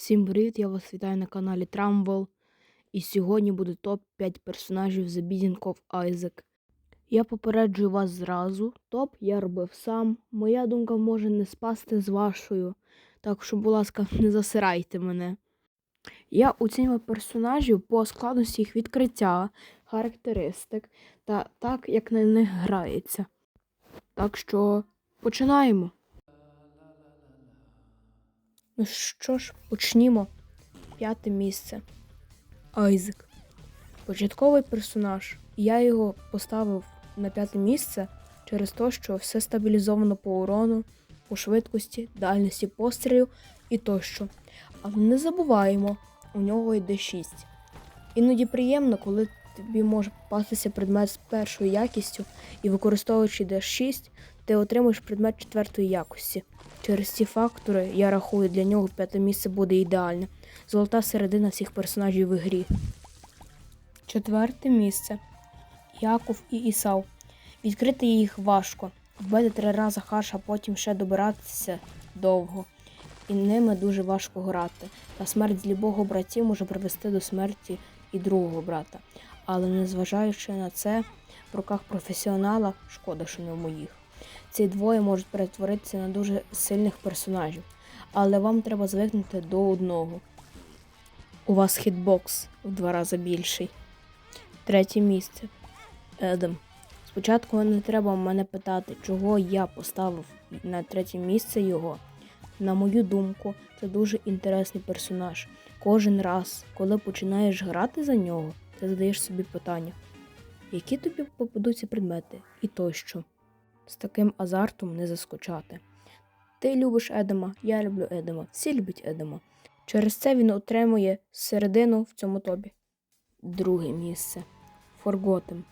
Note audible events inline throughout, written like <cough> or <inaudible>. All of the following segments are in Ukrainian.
Всім привіт! Я вас вітаю на каналі Трамвел. І сьогодні буде топ-5 персонажів The Binding of Isaac. Я попереджую вас зразу. Топ я робив сам. Моя думка може не спасти з вашою. Так що, будь ласка, <laughs> не засирайте мене. Я оцінював персонажів по складності їх відкриття, характеристик та так, як на них грається. Так що починаємо. Ну що ж, почнімо. П'яте місце. Айзек. Початковий персонаж. Я його поставив на п'яте місце через те, що все стабілізовано по урону, по швидкості, дальності пострілів і тощо. Але не забуваємо, у нього йде 6. Іноді приємно, коли тобі може попастися предмет з першою якістю, і використовуючи D6, ти отримуєш предмет четвертої якості. Через ці фактори я рахую, для нього п'яте місце буде ідеальне. Золота середина всіх персонажів в ігрі. Четверте місце. Яков і Ісав. Відкрити їх важко. Вбити три рази хаш, а потім ще добиратися довго. І ними дуже важко грати. Та смерть з любого братів може привести до смерті і другого брата. Але незважаючи на це, в руках професіонала шкода, що не в моїх. Ці двоє можуть перетворитися на дуже сильних персонажів, але вам треба звикнути до одного. У вас хітбокс в два рази більший. Третє місце. Едем. Спочатку не треба мене питати, чого я поставив на третє місце його. На мою думку, це дуже інтересний персонаж. Кожен раз, коли починаєш грати за нього, ти задаєш собі питання, які тобі попадуться предмети і тощо. З таким азартом не заскочати. Ти любиш Едема, я люблю Едема, всі люблять Едема. Через це він отримує середину в цьому тобі. Друге місце. Форготем.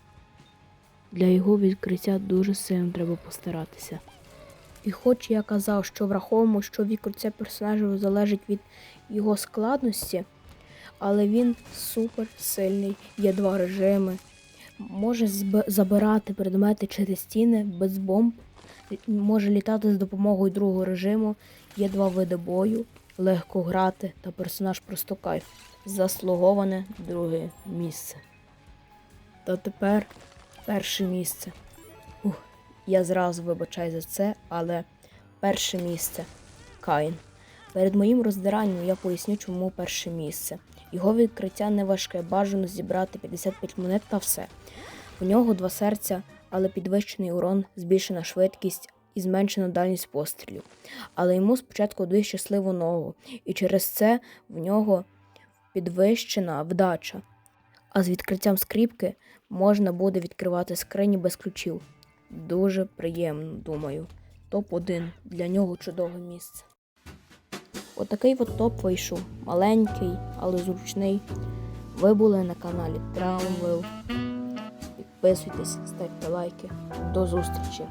Для його відкриття дуже сильно треба постаратися. І хоч я казав, що враховуємо, що відкриття персонажів залежить від його складності, але він супер сильний, є два режими, може забирати предмети через стіни без бомб, може літати з допомогою другого режиму, є два види бою, легко грати та персонаж просто кайф. Заслуговане друге місце. Та тепер перше місце. Ух, я зразу вибачаю за це, але перше місце Каїн. Перед моїм роздиранням я поясню, чому перше місце. Його відкриття не важке, бажано зібрати 55 монет та все. У нього два серця, але підвищений урон, збільшена швидкість і зменшена дальність пострілів. Але йому спочатку дає щасливу ногу, і через це в нього підвищена вдача. А з відкриттям скріпки можна буде відкривати скрині без ключів. Дуже приємно, думаю. Топ-1 для нього чудове місце. Отакий от топ вийшов. Маленький, але зручний. Ви були на каналі Travel. Підписуйтесь, ставте лайки. До зустрічі!